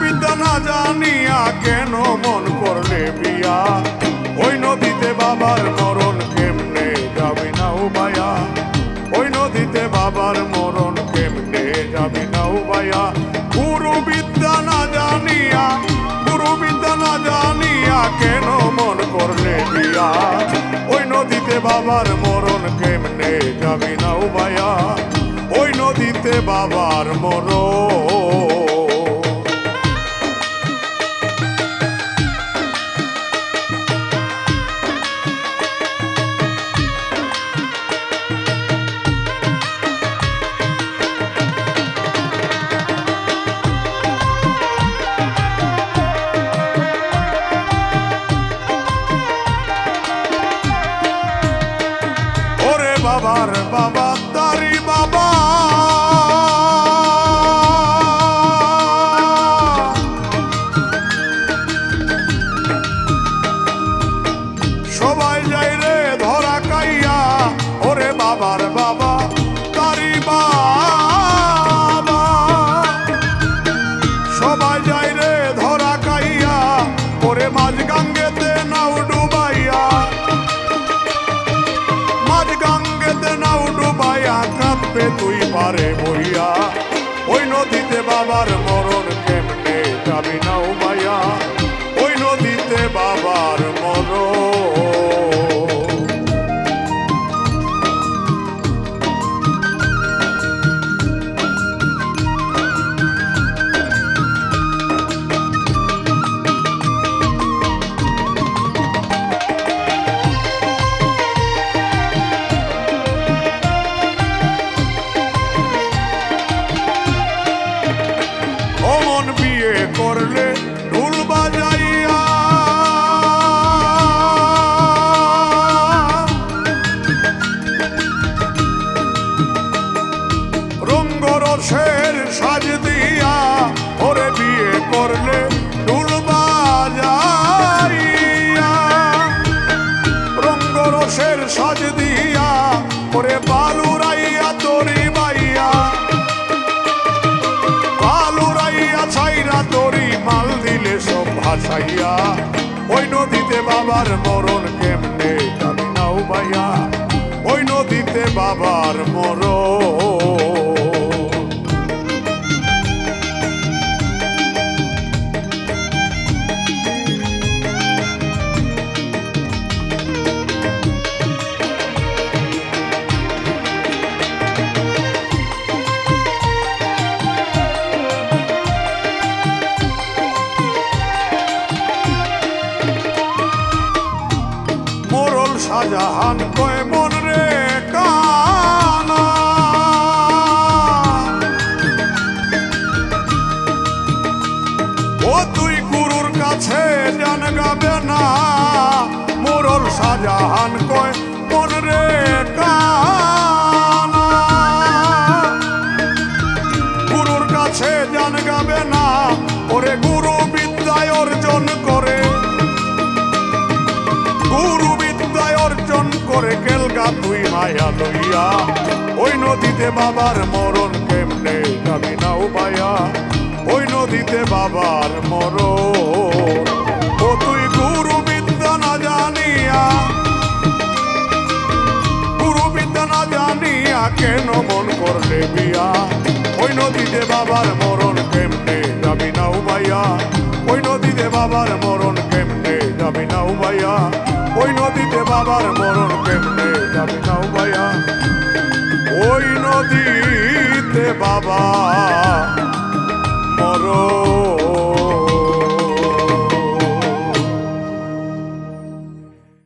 বিদ্যা না জানিয়া কেন মন করলে বিয়া ওই নদীতে বাবার মরণ কেমনে যাবি না উবায়া ওই নদীতে বাবার মরণ কেমনে যাবি না উবায়া গুরু বিদ্যা না জানিয়া গুরু বিদ্যা না জানিয়া কেন মন করলে বিয়া ওই নদীতে বাবার মরণ কেমনে যাবি না উবায়া ওই নদীতে বাবার মরণ বাবা তারি বাবা। বিয়ে সব ভাসাইয়া ওই নদীতে বাবার মরণ কেমনে যাবি নাও ভাইয়া ওই নদীতে বাবার মরণ। শাহজাহান কয়, মন রে ও তুই গুরুর কাছে জান গাবে না। মোরল শাহজাহান কয়, মন রে গুরুর কাছে জান গাবে না। ওরে করে কেলগা তুই মায়া লইয়া। ওই নদীতে বাবার মরণ কেমনে যাবি না উপায়া ওই নদীতে বাবার মরণ। ও তুই গুরু বিদ্যা না জানিয়া। গুরু বিদ্যা না জানিয়া কেন মন করলে বিয়া ওই নদীতে বাবার মরণ কেমনে যাবি না উবাইয়া ওই নদীতে বাবার মরণ যাবি না উবাইয়া ওই নদীতে বাবার মরণ কেমনে যাবি না উবাইয়া ওই নদীতে বাবা মরণ